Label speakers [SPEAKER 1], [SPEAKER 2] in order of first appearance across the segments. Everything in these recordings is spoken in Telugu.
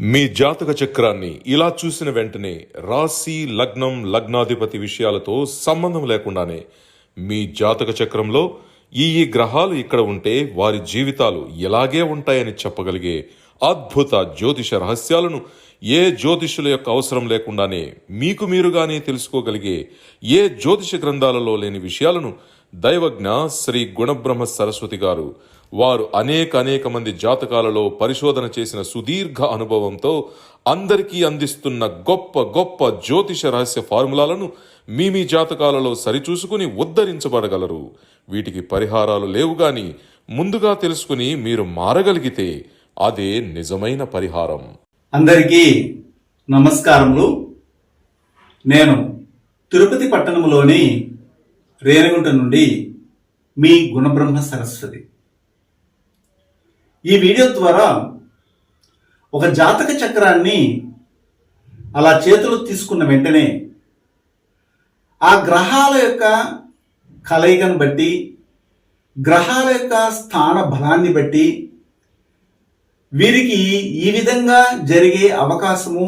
[SPEAKER 1] మీ జాతక చక్రాన్ని ఇలా చూసిన వెంటనే రాశి లగ్నం లగ్నాధిపతి విషయాలతో సంబంధం లేకుండానే మీ జాతక చక్రంలో ఈ ఈ గ్రహాలు ఇక్కడ ఉంటే వారి జీవితాలు ఎలాగే ఉంటాయని చెప్పగలిగే అద్భుత జ్యోతిష రహస్యాలను ఏ జ్యోతిషుల యొక్క అవసరం లేకుండానే మీకు మీరుగానే తెలుసుకోగలిగే ఏ జ్యోతిష గ్రంథాలలో లేని విషయాలను దైవజ్ఞ శ్రీ గుణబ్రహ్మ సరస్వతి గారు వారు అనేక అనేక మంది జాతకాలలో పరిశోధన చేసిన సుదీర్ఘ అనుభవంతో అందరికీ అందిస్తున్న గొప్ప గొప్ప జ్యోతిష రహస్య ఫార్ములాలను మీ మీ జాతకాలలో సరిచూసుకుని ఉద్ధరించబడగలరు. వీటికి పరిహారాలు లేవు గాని ముందుగా తెలుసుకుని మీరు మారగలిగితే అదే నిజమైన పరిహారం.
[SPEAKER 2] అందరికీ నమస్కారములు. నేను తిరుపతి పట్టణంలోని రేణిగుంట నుండి మీ గుణబ్రహ్మ సరస్వతి. ఈ వీడియో ద్వారా ఒక జాతక చక్రాన్ని అలా చేతులు తీసుకున్న వెంటనే ఆ గ్రహాల యొక్క కలయికను బట్టి గ్రహాల యొక్క స్థాన బలాన్ని బట్టి వీరికి ఈ విధంగా జరిగే అవకాశము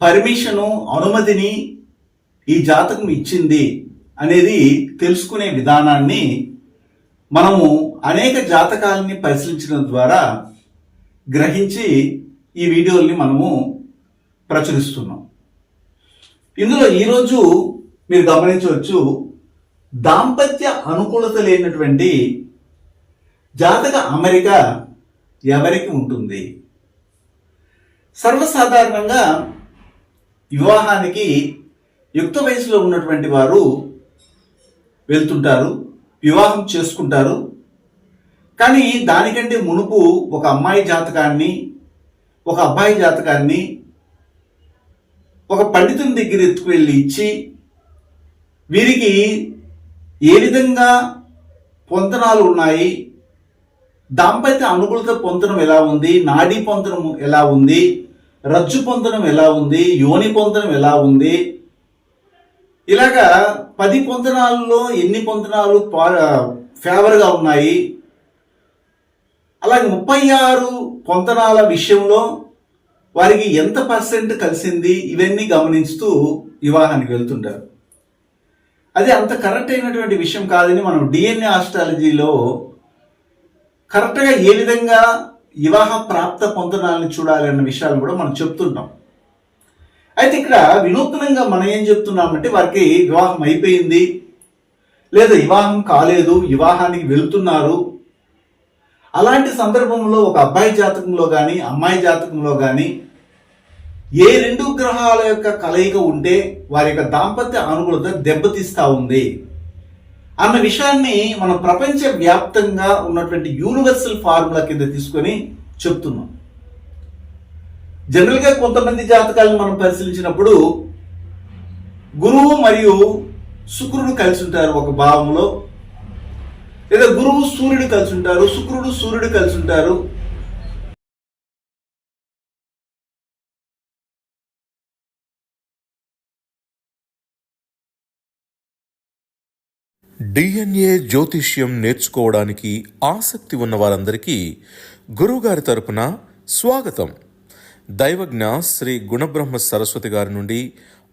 [SPEAKER 2] పర్మిషను అనుమతిని ఈ జాతకం ఇచ్చింది అనేది తెలుసుకునే విధానాన్ని మనము అనేక జాతకాలని పరిశీలించడం ద్వారా గ్రహించి ఈ వీడియోల్ని మనము ప్రచురిస్తున్నాం. ఇందులో ఈరోజు మీరు గమనించవచ్చు దాంపత్య అనుకూలత లేనటువంటి జాతక అమెరికా ఎవరికి ఉంటుంది? సర్వసాధారణంగా వివాహానికి యుక్త వయసులో ఉన్నటువంటి వారు వెళ్తుంటారు వివాహం చేసుకుంటారు. కానీ దానికంటే మునుపు ఒక అమ్మాయి జాతకాన్ని ఒక అబ్బాయి జాతకాన్ని ఒక పండితుని దగ్గర ఎత్తుకువెళ్ళి ఇచ్చి వీరికి ఏ విధంగా పొంతనాలు ఉన్నాయి దాంపత్య అనుకూలత పొందడం ఎలా ఉంది? నాడీ పొందడం ఎలా ఉంది? రజ్జు పొందడం ఎలా ఉంది? యోని పొందడం ఎలా ఉంది? ఇలాగా పది పొందనాలలో ఎన్ని పొందనాలు ఫేవర్గా ఉన్నాయి? అలాగే ముప్పై ఆరు పొందనాల విషయంలో వారికి ఎంత పర్సెంట్ కలిసింది? ఇవన్నీ గమనిస్తూ వివాహానికి వెళ్తుంటారు. అది అంత కరెక్ట్ అయినటువంటి విషయం కాదని మనం డిఎన్ఏ ఆస్ట్రాలజీలో కరెక్ట్గా ఏ విధంగా వివాహ ప్రాప్త పొందడాన్ని చూడాలి అన్న విషయాలు కూడా మనం చెప్తుంటాం. అయితే ఇక్కడ వినూత్నంగా మనం ఏం చెప్తున్నామంటే వారికి వివాహం అయిపోయింది లేదా వివాహం కాలేదు వివాహానికి వెళ్తున్నారు. అలాంటి సందర్భంలో ఒక అబ్బాయి జాతకంలో కానీ అమ్మాయి జాతకంలో కానీ ఏ రెండు గ్రహాల యొక్క కలయిక ఉంటే వారి యొక్క దాంపత్య అనుకూలత దెబ్బతీస్తూ ఉంది. అన్న విషయాన్ని మనం ప్రపంచ వ్యాప్తంగా ఉన్నటువంటి యూనివర్సల్ ఫార్ములా కింద తీసుకొని చెప్తున్నాం. జనరల్గా కొంతమంది జాతకాలను మనం పరిశీలించినప్పుడు గురువు మరియు శుక్రుడు కలిసి ఉంటారు ఒక భావంలో. లేదా గురువు సూర్యుడు కలిసి ఉంటారు శుక్రుడు సూర్యుడు కలిసి ఉంటారు.
[SPEAKER 1] డిఎన్ఏ జ్యోతిష్యం నేర్చుకోవడానికి ఆసక్తి ఉన్న వారందరికీ గురువుగారి తరపున స్వాగతం. దైవజ్ఞ శ్రీ గుణబ్రహ్మ సరస్వతి గారి నుండి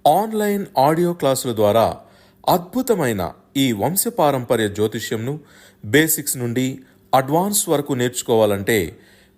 [SPEAKER 1] ఆన్లైన్ ఆడియో క్లాసుల ద్వారా అద్భుతమైన ఈ వంశపారంపర్య జ్యోతిష్యంను బేసిక్స్ నుండి అడ్వాన్స్ వరకు నేర్చుకోవాలంటే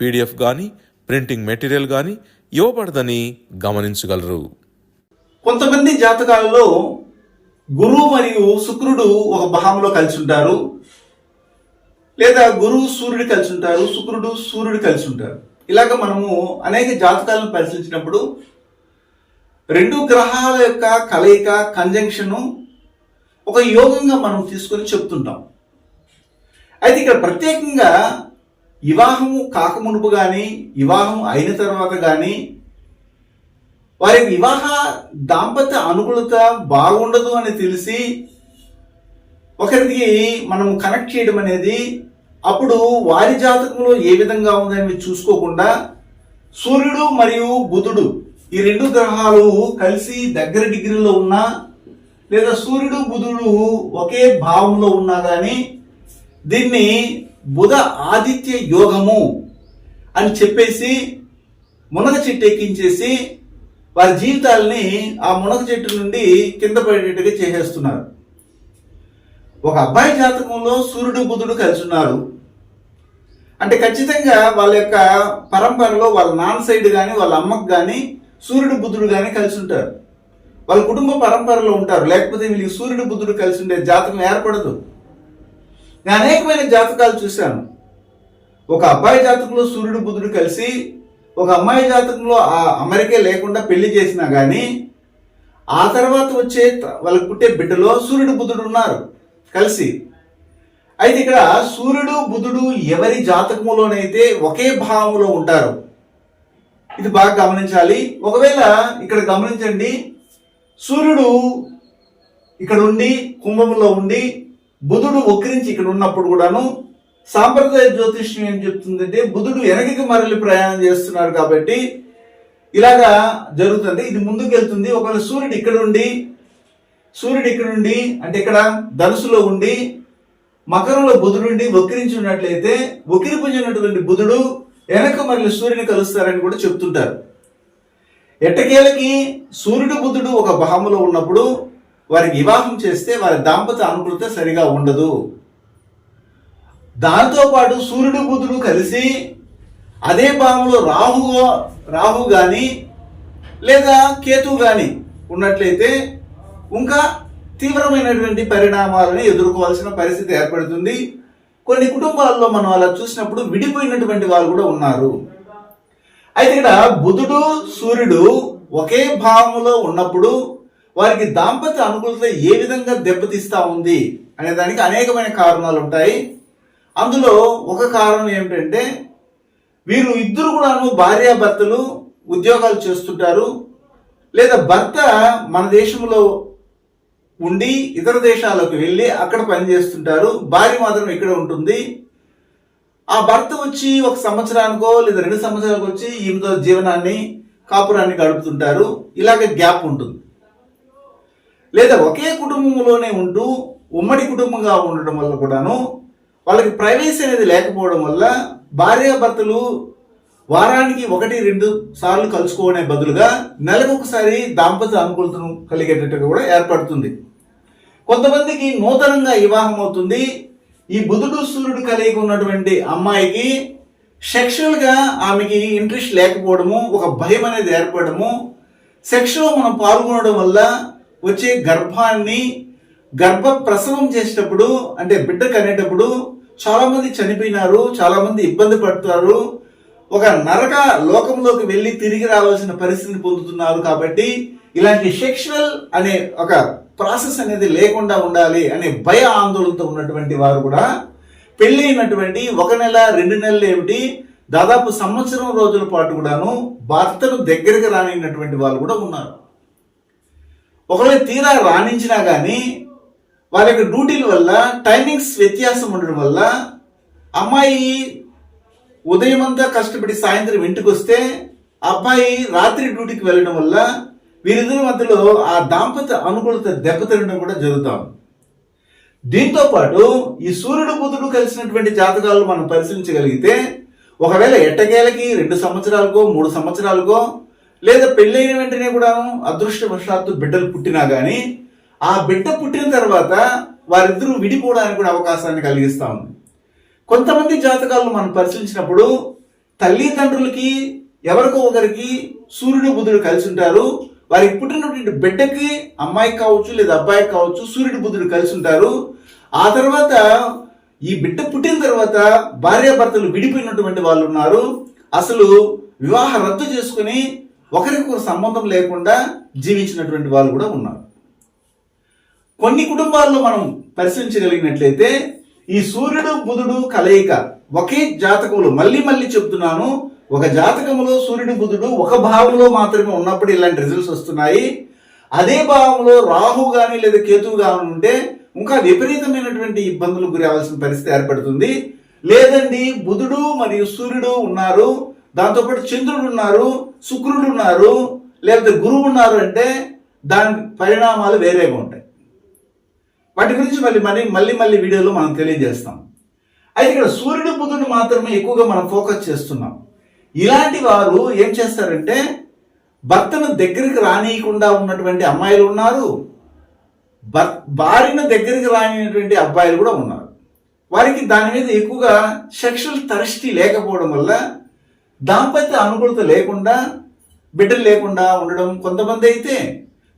[SPEAKER 1] పీడిఎఫ్ కానీ ప్రింటింగ్ మెటీరియల్ కానీ ఇవ్వబడదని గమనించగలరు.
[SPEAKER 2] కొంతమంది జాతకాలలో గురువు మరియు శుక్రుడు ఒక భావంలో కలిసి ఉంటారు లేదా గురువు సూర్యుడు కలిసి ఉంటారు శుక్రుడు సూర్యుడు కలిసి ఉంటారు ఇలాగ మనము అనేక జాతకాలను పరిశీలించినప్పుడు రెండు గ్రహాల యొక్క కలయిక కంజంక్షను ఒక యోగంగా మనం తీసుకొని చెప్తుంటాం. అయితే ఇక్కడ ప్రత్యేకంగా వివాహము కాకమునుపు కానీ వివాహం అయిన తర్వాత కానీ వారి వివాహ దాంపత్య అనుకూలత బాగుండదు అని తెలిసి ఒకరికి మనం కనెక్ట్ చేయడం అనేది అప్పుడు వారి జాతకంలో ఏ విధంగా ఉందని చూసుకోకుండా సూర్యుడు మరియు బుధుడు ఈ రెండు గ్రహాలు కలిసి దగ్గర డిగ్రీలో ఉన్నా లేదా సూర్యుడు బుధుడు ఒకే భావంలో ఉన్నా కానీ దీన్ని బుధ ఆదిత్య యోగము అని చెప్పేసి మునగ చెట్టు ఎక్కించేసి వారి జీవితాలని ఆ మునగ చెట్టు నుండి కింద పడేటట్టుగా చేసేస్తున్నారు. ఒక అబ్బాయి జాతకంలో సూర్యుడు బుధుడు కలిసి ఉన్నారు. అంటే ఖచ్చితంగా వాళ్ళ యొక్క పరంపరలో వాళ్ళ నాన్న సైడ్ కానీ వాళ్ళ అమ్మకు కానీ సూర్యుడు బుధుడు కానీ కలిసి ఉంటారు. వాళ్ళ కుటుంబ పరంపరలో ఉంటారు. లేకపోతే వీళ్ళకి సూర్యుడు బుద్ధుడు కలిసి ఉండే జాతకం ఏర్పడదు. నేను అనేకమైన జాతకాలు చూశాను. ఒక అబ్బాయి జాతకంలో సూర్యుడు బుధుడు కలిసి ఒక అమ్మాయి జాతకంలో ఆ అమెరికే లేకుండా పెళ్ళి చేసినా కానీ ఆ తర్వాత వచ్చే వాళ్ళకి పుట్టే బిడ్డలో సూర్యుడు బుధుడు ఉన్నారు కలిసి. అయితే ఇక్కడ సూర్యుడు బుధుడు ఎవరి జాతకములోనైతే ఒకే భావంలో ఉంటారు? ఇది బాగా గమనించాలి. ఒకవేళ ఇక్కడ గమనించండి సూర్యుడు ఇక్కడ ఉండి కుంభంలో ఉండి బుధుడు వక్రించి ఇక్కడ ఉన్నప్పుడు కూడాను సాంప్రదాయ జ్యోతిష్యం ఏం చెప్తుందంటే బుధుడు వెనకకి మరలి ప్రయాణం చేస్తున్నారు కాబట్టి ఇలాగా జరుగుతుంది. ఇది ముందుకు వెళ్తుంది ఒకవేళ సూర్యుడు ఇక్కడ ఉండి సూర్యుడు ఇక్కడ ఉండి అంటే ఇక్కడ ధనుసులో ఉండి మకరంలో బుధుడు ఉండి వక్రించి ఉన్నట్లయితే వక్రిపుంజినటువంటి బుధుడు వెనక మరలి సూర్యుని కలుస్తారని కూడా చెప్తుంటారు. ఎట్టకేలకి సూర్యుడు బుధుడు ఒక భావములో ఉన్నప్పుడు వారికి వివాహం చేస్తే వారి దాంపత్య అనుకూలత సరిగా ఉండదు. దాంతోపాటు సూర్యుడు బుధుడు కలిసి అదే భావంలో రాహు రాహు కానీ లేదా కేతు కానీ ఉన్నట్లయితే ఇంకా తీవ్రమైనటువంటి పరిణామాలను ఎదుర్కోవాల్సిన పరిస్థితి ఏర్పడుతుంది. కొన్ని కుటుంబాల్లో మనం అలా చూసినప్పుడు విడిపోయినటువంటి వాళ్ళు కూడా ఉన్నారు. అయితే ఇక్కడ బుధుడు సూర్యుడు ఒకే భావంలో ఉన్నప్పుడు వారికి దాంపత్య అనుకూలత ఏ విధంగా దెబ్బతీస్తా ఉంది అనే దానికి అనేకమైన కారణాలు ఉంటాయి. అందులో ఒక కారణం ఏమిటంటే వీరు ఇద్దరు కూడాను భార్యాభర్తలు ఉద్యోగాలు చేస్తుంటారు. లేదా భర్త మన దేశంలో ఉండి ఇతర దేశాలకు వెళ్ళి అక్కడ పని చేస్తుంటారు. భార్య మాత్రం ఇక్కడ ఉంటుంది. ఆ భర్త వచ్చి ఒక సంవత్సరానికో లేదా రెండు సంవత్సరాలకు వచ్చి ఈమెతో జీవనాన్ని కాపురాన్ని గడుపుతుంటారు. ఇలాగ గ్యాప్ ఉంటుంది. లేదా ఒకే కుటుంబంలోనే ఉంటూ ఉమ్మడి కుటుంబంగా ఉండటం వల్ల కూడాను వాళ్ళకి ప్రైవసీ అనేది లేకపోవడం వల్ల భార్యాభర్తలు వారానికి ఒకటి రెండు సార్లు కలుసుకోవడే బదులుగా నెలకు ఒకసారి దాంపత్య అనుకూలతను కలిగేటట్టుగా కూడా ఏర్పడుతుంది. కొంతమందికి నూతనంగా వివాహం అవుతుంది. ఈ బుధుడు సూర్యుడు కలిగి ఉన్నటువంటి అమ్మాయికి సెక్షువల్గా ఆమెకి ఇంట్రెస్ట్ లేకపోవడము ఒక భయం అనేది ఏర్పడము. సెక్స్ మనం పాల్గొనడం వల్ల వచ్చే గర్భాన్ని గర్భ ప్రసవం చేసేటప్పుడు అంటే బిడ్డ కనేటప్పుడు చాలామంది చనిపోయినారు చాలామంది ఇబ్బంది పడుతున్నారు. ఒక నరక లోకంలోకి వెళ్ళి తిరిగి రావాల్సిన పరిస్థితిని పొందుతున్నారు కాబట్టి ఇలాంటి సెక్షువల్ అనే ఒక ప్రాసెస్ అనేది లేకుండా ఉండాలి అనే భయ ఆందోళనతో ఉన్నటువంటి వారు కూడా పెళ్ళి అయినటువంటి ఒక నెల రెండు నెలలు ఏమిటి దాదాపు సంవత్సరం రోజుల పాటు కూడాను భర్తను దగ్గరికి రానినటువంటి వాళ్ళు కూడా ఉన్నారు. ఒకవేళ తీరా రాణించినా కానీ వాళ్ళ యొక్క డ్యూటీల వల్ల టైమింగ్స్ వ్యత్యాసం ఉండడం వల్ల అమ్మాయి ఉదయం అంతా కష్టపడి సాయంత్రం ఇంటికి వస్తే అబ్బాయి రాత్రి డ్యూటీకి వెళ్ళడం వల్ల వీరిద్దరి మధ్యలో ఆ దాంపత్య అనుకూలత దెబ్బతినడం కూడా జరుగుతాం. దీంతో పాటు ఈ సూర్యుడు బుధుడు కలిసినటువంటి జాతకాలు మనం పరిశీలించగలిగితే ఒకవేళ ఎట్టకేలకి రెండు సంవత్సరాలకో మూడు సంవత్సరాలకో లేదా పెళ్ళైన వెంటనే కూడా అదృష్టవశాత్తు బిడ్డలు పుట్టినా కానీ ఆ బిడ్డ పుట్టిన తర్వాత వారిద్దరూ విడిపోవడానికి కూడా అవకాశాన్ని కలిగిస్తూ ఉంది. కొంతమంది జాతకాలను మనం పరిశీలించినప్పుడు తల్లిదండ్రులకి ఎవరికో ఒకరికి సూర్యుడు బుధుడు కలిసి ఉంటారు. వారికి పుట్టినటువంటి బిడ్డకి అమ్మాయికి కావచ్చు లేదా అబ్బాయికి కావచ్చు సూర్యుడు బుధుడు కలిసి ఉంటారు. ఆ తర్వాత ఈ బిడ్డ పుట్టిన తర్వాత భార్యాభర్తలు విడిపోయినటువంటి వాళ్ళు ఉన్నారు. అసలు వివాహ రద్దు చేసుకుని ఒకరికొకరు సంబంధం లేకుండా జీవించినటువంటి వాళ్ళు కూడా ఉన్నారు. కొన్ని కుటుంబాల్లో మనం పరిశీలించగలిగినట్లయితే ఈ సూర్యుడు బుధుడు కలయిక ఒకే జాతకములు మళ్ళీ మళ్ళీ చెప్తున్నాను ఒక జాతకములో సూర్యుడు బుధుడు ఒక భావంలో మాత్రమే ఉన్నప్పుడు ఇలాంటి రిజల్ట్స్ వస్తున్నాయి. అదే భావంలో రాహు కానీ లేదా కేతువు కానీ ఉంటే ఇంకా విపరీతమైనటువంటి ఇబ్బందులు గురి అవ్వాల్సిన పరిస్థితి ఏర్పడుతుంది. లేదండి బుధుడు మరియు సూర్యుడు ఉన్నారు. దాంతోపాటు చంద్రుడు ఉన్నారు శుక్రుడు ఉన్నారు లేకపోతే గురువు ఉన్నారు అంటే దాని పరిణామాలు వేరేగా ఉంటాయి. వాటి గురించి మళ్ళీ మళ్ళీ మళ్ళీ మళ్ళీ వీడియోలో మనం తెలియజేస్తాం. అయితే ఇక్కడ సూర్యుడు బుధుడు మాత్రమే ఎక్కువగా మనం ఫోకస్ చేస్తున్నాం. ఇలాంటి వారు ఏం చేస్తారంటే భర్తను దగ్గరికి రానియకుండా ఉన్నటువంటి అమ్మాయిలు ఉన్నారు భార్యను దగ్గరికి రానిటువంటి అబ్బాయిలు కూడా ఉన్నారు. వారికి దాని మీద ఎక్కువగా సెక్షువల్ థరస్టీ లేకపోవడం వల్ల దాంపత్య అనుకూలత లేకుండా బిడ్డలు లేకుండా ఉండడం కొంతమంది అయితే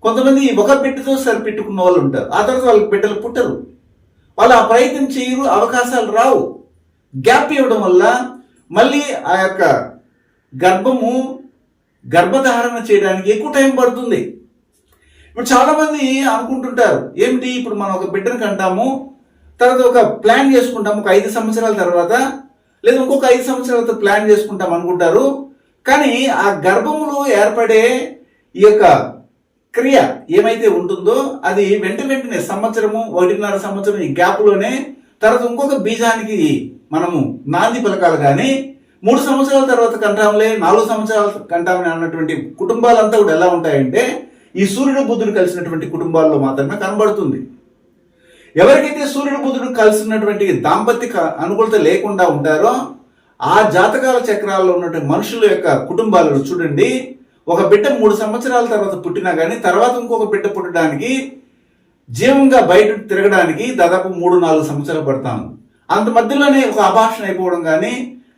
[SPEAKER 2] కొంతమంది ఒక బిడ్డతో సరిపెట్టుకున్న వాళ్ళు ఉంటారు. ఆ తర్వాత వాళ్ళకి బిడ్డలు పుట్టరు. వాళ్ళు ఆ ప్రయత్నం చేయరు అవకాశాలు రావు. గ్యాప్ ఇవ్వడం వల్ల మళ్ళీ ఆ యొక్క గర్భము గర్భధారణ చేయడానికి ఎక్కువ టైం పడుతుంది. ఇప్పుడు చాలామంది అనుకుంటుంటారు ఏమిటి ఇప్పుడు మనం ఒక బిడ్డను కంటాము తర్వాత ఒక ప్లాన్ చేసుకుంటాము ఒక ఐదు సంవత్సరాల తర్వాత లేదా ఇంకొక ఐదు సంవత్సరాల ప్లాన్ చేసుకుంటాం అనుకుంటారు. కానీ ఆ గర్భములో ఏర్పడే ఈ యొక్క క్రియ ఏమైతే ఉంటుందో అది వెంట వెంటనే సంవత్సరము ఒకటిన్నర సంవత్సరం ఈ గ్యాప్లోనే తర్వాత ఇంకొక బీజానికి మనము నాంది పలకాలు కానీ మూడు సంవత్సరాల తర్వాత కంటాంలే నాలుగు సంవత్సరాల కంటాంలే అన్నటువంటి కుటుంబాలంతా కూడా ఎలా ఉంటాయంటే ఈ సూర్యుడు బుద్ధుడు కలిసినటువంటి కుటుంబాల్లో మాత్రమే కనబడుతుంది. ఎవరికైతే సూర్యుడు బుధుడు కలిసినటువంటి దాంపత్య అనుకూలత లేకుండా ఉంటారో ఆ జాతకాల చక్రాల్లో ఉన్నటువంటి మనుషుల యొక్క కుటుంబాలను చూడండి. ఒక బిడ్డ మూడు సంవత్సరాల తర్వాత పుట్టినా కానీ తర్వాత ఇంకొక బిడ్డ పుట్టడానికి జీవంగా బయట తిరగడానికి దాదాపు మూడు నాలుగు సంవత్సరాలు పడతాము అంత మధ్యలోనే ఒక అభాషణ అయిపోవడం కానీ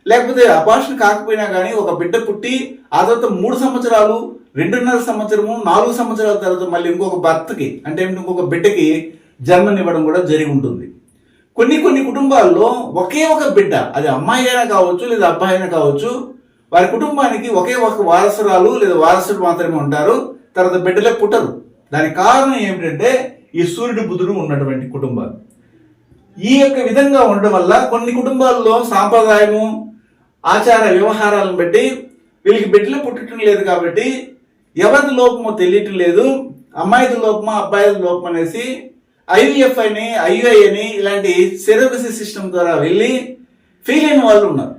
[SPEAKER 2] లేకపోతే అభాషణ కాకపోయినా కానీ ఒక బిడ్డ పుట్టి ఆ తర్వాత మూడు సంవత్సరాలు రెండున్నర సంవత్సరము నాలుగు సంవత్సరాల తర్వాత మళ్ళీ ఇంకొక భర్తకి అంటే ఇంకొక బిడ్డకి జన్మనివ్వడం కూడా జరిగి ఉంటుంది. కొన్ని కొన్ని కుటుంబాల్లో ఒకే ఒక బిడ్డ అది అమ్మాయి అయినా కావచ్చు లేదా అబ్బాయి అయినా కావచ్చు వారి కుటుంబానికి ఒకే ఒక వారసురాలు లేదా వారసుడు మాత్రమే ఉంటారు తర్వాత బిడ్డలే పుట్టరు. దానికి కారణం ఏమిటంటే ఈ సూర్యుడు బుధుడు ఉన్నటువంటి కుటుంబాలు. ఈ యొక్క విధంగా ఉండడం వల్ల కొన్ని కుటుంబాల్లో సాంప్రదాయము ఆచార వ్యవహారాలను బట్టి వీళ్ళకి బిడ్డలు పుట్టడం లేదు కాబట్టి ఎవరిది లోపమో తెలియటం లేదు అమ్మాయిది లోపమా అబ్బాయిది లోపం అనేసి ఐవిఎఫ్ అని ఐయుఐ అని ఇలాంటి సెరోగసి సిస్టమ్ ద్వారా వెళ్ళి ఫెయిల్ అయిన వాళ్ళు ఉన్నారు.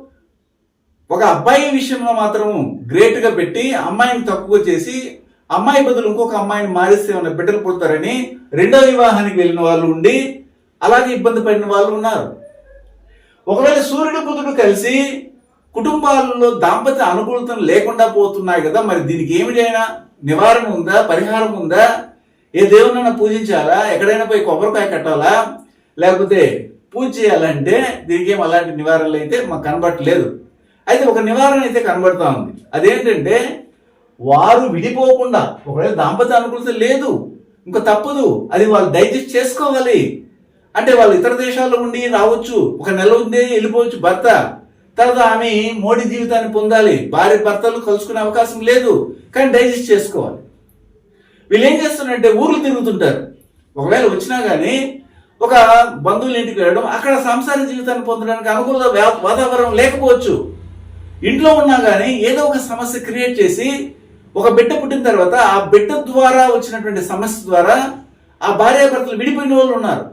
[SPEAKER 2] ఒక అబ్బాయి విషయంలో మాత్రం గ్రేట్గా పెట్టి అమ్మాయిని తక్కువ చేసి అమ్మాయి బదులు ఇంకొక అమ్మాయిని మారిస్తే ఉన్న బిడ్డలు పుడతారని రెండో వివాహానికి వెళ్ళిన వాళ్ళు ఉండి అలాగే ఇబ్బంది పడిన వాళ్ళు ఉన్నారు. ఒకవేళ సూర్యుడు బుధుడు కలిసి కుటుంబాలలో దాంపత్య అనుకూలతను లేకుండా పోతున్నాయి కదా మరి దీనికి ఏమిటైనా నివారణ ఉందా? పరిహారం ఉందా? ఏ దేవునైనా పూజించాలా? ఎక్కడైనా పోయి కొబ్బరికాయ కట్టాలా? లేకపోతే పూజ చేయాలంటే దీనికి ఏం అలాంటి నివారణలు అయితే మాకు కనబడట్లేదు. అయితే ఒక నివారణ అయితే కనబడతా ఉంది. అదేంటంటే వారు విడిపోకుండా ఒకవేళ దాంపత్య అనుకూలత లేదు ఇంకా తప్పదు అది వాళ్ళు డైజెస్ట్ చేసుకోవాలి. అంటే వాళ్ళు ఇతర దేశాల్లో ఉండి రావచ్చు ఒక నెల ఉండి వెళ్ళిపోవచ్చు భర్త. తర్వాత ఆమె మోడీ జీవితాన్ని పొందాలి భార్య భర్తలు కలుసుకునే అవకాశం లేదు కానీ డైజెస్ట్ చేసుకోవాలి. వీళ్ళు ఏం చేస్తున్నారంటే ఊర్లు తిరుగుతుంటారు. ఒకవేళ వచ్చినా కానీ ఒక బంధువుల ఇంటికి వెళ్ళడం అక్కడ సంసార జీవితాన్ని పొందడానికి అనుకూల వాతావరణం లేకపోవచ్చు. ఇంట్లో ఉన్నా కానీ ఏదో ఒక సమస్య క్రియేట్ చేసి ఒక బిడ్డ పుట్టిన తర్వాత ఆ బిడ్డ ద్వారా వచ్చినటువంటి సమస్య ద్వారా ఆ భార్యాభర్తలు విడిపోయిన వాళ్ళు ఉన్నారు.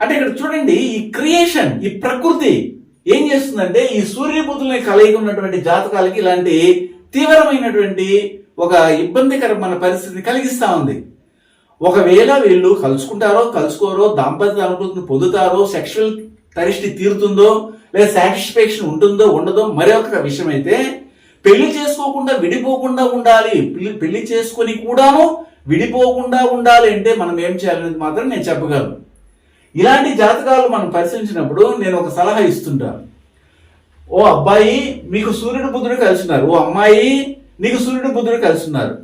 [SPEAKER 2] అంటే ఇక్కడ చూడండి ఈ క్రియేషన్ ఈ ప్రకృతి ఏం చేస్తుందంటే ఈ సూర్యబుద్ధుల్ని కలిగి ఉన్నటువంటి జాతకాలకి ఇలాంటి తీవ్రమైనటువంటి ఒక ఇబ్బందికరమైన పరిస్థితిని కలిగిస్తూ ఉంది. ఒకవేళ వీళ్ళు కలుసుకుంటారో కలుసుకోరో దాంపత్య అనుభూతిని పొందుతారో సెక్షువల్ తరిష్టి తీరుతుందో లేదా సాటిస్ఫాక్షన్ ఉంటుందో ఉండదో మరొక విషయం అయితే పెళ్ళి చేసుకోకుండా విడిపోకుండా ఉండాలి. పెళ్ళి- చేసుకొని కూడాను విడిపోకుండా ఉండాలి అంటే మనం ఏం చేయాలనేది మాత్రం నేను చెప్పగలను. ఇలాంటి జాతకాలు మనం పరిశీలించినప్పుడు నేను ఒక సలహా ఇస్తుంటాను ఓ అబ్బాయి మీకు సూర్యుడు బుద్ధుడు కలుసున్నారు ఓ అమ్మాయి నీకు సూర్యుడు బుద్ధుడు కలుసున్నారు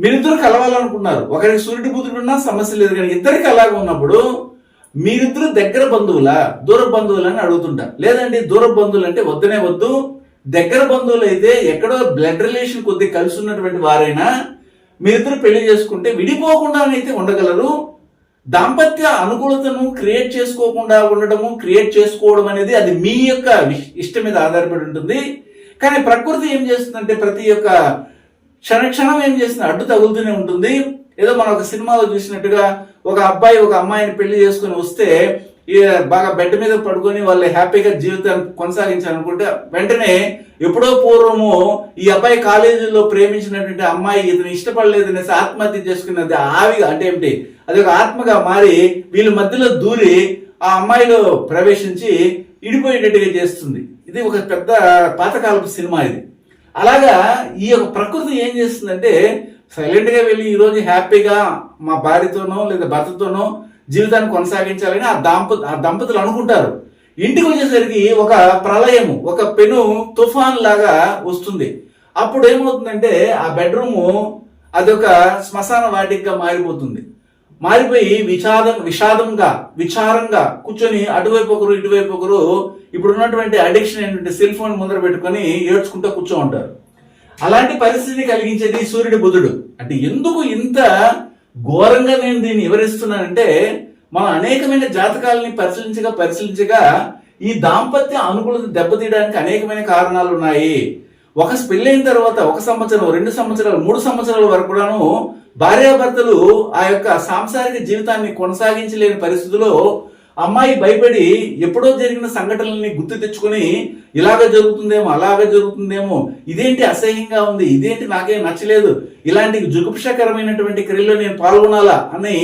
[SPEAKER 2] మీరిద్దరు కలవాలనుకున్నారు. ఒకరికి సూర్యుడు బుద్ధుడు ఉన్నా సమస్య లేదు కానీ ఇద్దరికి అలాగ ఉన్నప్పుడు మీరిద్దరు దగ్గర బంధువులా? దూర బంధువులని అడుగుతుంటా లేదండి దూర బంధువులు అంటే వద్దనే వద్దు. దగ్గర బంధువులు అయితే ఎక్కడో బ్లడ్ రిలేషన్ కొద్ది కలిసి ఉన్నటువంటి వారైనా మీరిద్దరు పెళ్ళి చేసుకుంటే విడిపోకుండానైతే ఉండగలరు. దాంపత్య అనుకూలతను క్రియేట్ చేసుకోకుండా ఉండడము క్రియేట్ చేసుకోవడం అనేది అది మీ యొక్క ఇష్టం మీద ఆధారపడి ఉంటుంది. కానీ ప్రకృతి ఏం చేస్తుందంటే ప్రతి యొక్క క్షణ క్షణం ఏం చేస్తుంది? అడ్డు తగులుతూనే ఉంటుంది. ఏదో మనం ఒక సినిమాలో చూసినట్టుగా ఒక అబ్బాయి ఒక అమ్మాయిని పెళ్ళి చేసుకుని వస్తే బాగా బెడ్ మీద పడుకొని వాళ్ళు హ్యాపీగా జీవితాన్ని కొనసాగించాలనుకుంటే వెంటనే ఎప్పుడో పూర్వము ఈ అబ్బాయి కాలేజీలో ప్రేమించినటువంటి అమ్మాయి ఇతను ఇష్టపడలేదు అనేసి ఆత్మహత్య చేసుకున్నది ఆవిగా అంటే ఏమిటి? అది ఒక ఆత్మగా మారి వీళ్ళ మధ్యలో దూరి ఆ అమ్మాయిలో ప్రవేశించి ఇడిపోయేటట్టుగా చేస్తుంది. ఇది ఒక పెద్ద పాతకాలపు సినిమా ఇది. అలాగా ఈ యొక్క ప్రకృతి ఏం చేస్తుందంటే సైలెంట్గా వెళ్ళి ఈరోజు హ్యాపీగా మా భార్యతోనో లేదా భర్తతోనో జీవితాన్ని కొనసాగించాలని ఆ దాంప ఆ దంపతులు అనుకుంటారు. ఇంటికి వచ్చేసరికి ఒక ప్రళయము ఒక పెను తుఫాన్ లాగా వస్తుంది. అప్పుడు ఏమవుతుందంటే ఆ బెడ్రూము అదొక శ్మశాన వాటికగా మారిపోతుంది. మారిపోయి విషాదం విషాదంగా విచారంగా కూర్చొని అటువైపు ఒకరు ఇటువైపు ఒకరు ఇప్పుడు ఉన్నటువంటి అడిక్షన్ ఏంటంటే సెల్ ఫోన్ ముందర పెట్టుకొని ఏడ్చుకుంటూ కూర్చో ఉంటారు. అలాంటి పరిస్థితిని కలిగించేది సూర్యుడు బుధుడు. అంటే ఎందుకు ఇంత ఘోరంగా నేను దీన్ని వివరిస్తున్నానంటే మనం అనేకమైన జాతకాలని పరిశీలించగా పరిశీలించగా ఈ దాంపత్య అనుకూలత దెబ్బతీయడానికి అనేకమైన కారణాలు ఉన్నాయి. ఒక పెళ్ళైన తర్వాత ఒక సంవత్సరం రెండు సంవత్సరాలు మూడు సంవత్సరాల వరకు కూడాను భార్యాభర్తలు ఆ యొక్క సాంసారిక జీవితాన్ని కొనసాగించలేని పరిస్థితిలో అమ్మాయి భయపడి ఎప్పుడో జరిగిన సంఘటనల్ని గుర్తు తెచ్చుకొని ఇలాగ జరుగుతుందేమో అలాగ జరుగుతుందేమో ఇదేంటి అసహ్యంగా ఉంది ఇదేంటి నాకేం నచ్చలేదు ఇలాంటి జుగుప్షకరమైనటువంటి క్రియల్లో నేను పాల్గొనాలా అని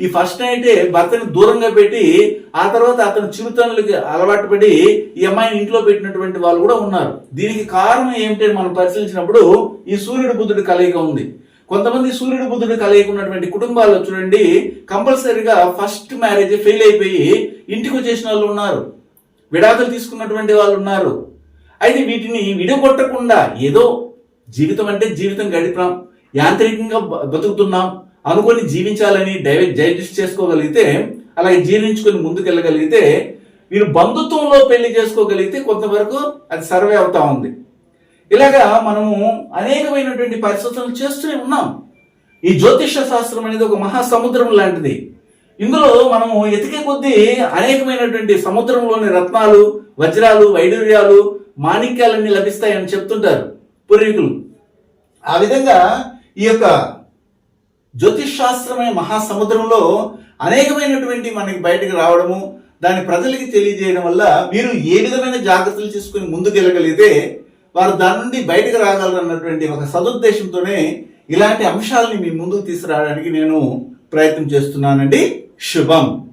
[SPEAKER 2] ఈ ఫస్ట్ నైటే భర్తని దూరంగా పెట్టి ఆ తర్వాత అతను చిరుతనులకి అలవాటు పడి ఈ అమ్మాయిని ఇంట్లో పెట్టినటువంటి వాళ్ళు కూడా ఉన్నారు. దీనికి కారణం ఏమిటని మనం పరిశీలించినప్పుడు ఈ సూర్యుడు బుద్ధుడి కలయిక ఉంది. కొంతమంది సూర్యుడు బుద్ధుడు కలయిక ఉన్నటువంటి కుటుంబాల్లో చూడండి కంపల్సరీగా ఫస్ట్ మ్యారేజ్ ఫెయిల్ అయిపోయి ఇంటికి వచ్చేసిన వాళ్ళు ఉన్నారు. విడాకులు తీసుకున్నటువంటి వాళ్ళు ఉన్నారు. అయితే వీటిని విడగొట్టకుండా ఏదో జీవితం అంటే జీవితం గడిపాం యాంత్రికంగా బ- బతుకుతున్నాం. అనుకొని జీవించాలని డైరెక్ట్ డైజెస్ట్ చేసుకోగలిగితే అలాగే జీర్ణించుకొని ముందుకెళ్ళగలిగితే వీరు బంధుత్వంలో పెళ్ళి చేసుకోగలిగితే కొంతవరకు అది సర్వే అవుతా ఉంది. ఇలాగా మనము అనేకమైనటువంటి పరిశోధనలు చేస్తూనే ఉన్నాం. ఈ జ్యోతిష శాస్త్రం అనేది ఒక మహాసముద్రం లాంటిది. ఇందులో మనము ఎతికే కొద్దీ అనేకమైనటువంటి సముద్రంలోని రత్నాలు వజ్రాలు వైడూర్యాలు మాణిక్యాలన్నీ లభిస్తాయని చెప్తుంటారు పూర్వీకులు. ఆ విధంగా ఈ యొక్క జ్యోతిష్ శాస్త్రమే మహాసముద్రంలో అనేకమైనటువంటి మనకి బయటకు రావడము దాని ప్రజలకి తెలియజేయడం వల్ల మీరు ఏ విధమైన జాగ్రత్తలు తీసుకుని ముందుకెళ్ళగలిగితే వారు దాని నుండి బయటకు రాగలరు అన్నటువంటి ఒక సదుద్దేశంతోనే ఇలాంటి అంశాలని మీ ముందుకు తీసుకురావడానికి నేను ప్రయత్నం చేస్తున్నానండి. శుభం.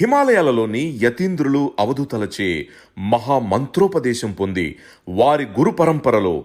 [SPEAKER 1] హిమాలయాలలోని యతీంద్రులు అవధూతలచే మహామంత్రోపదేశం పొంది వారి గురు పరంపరలో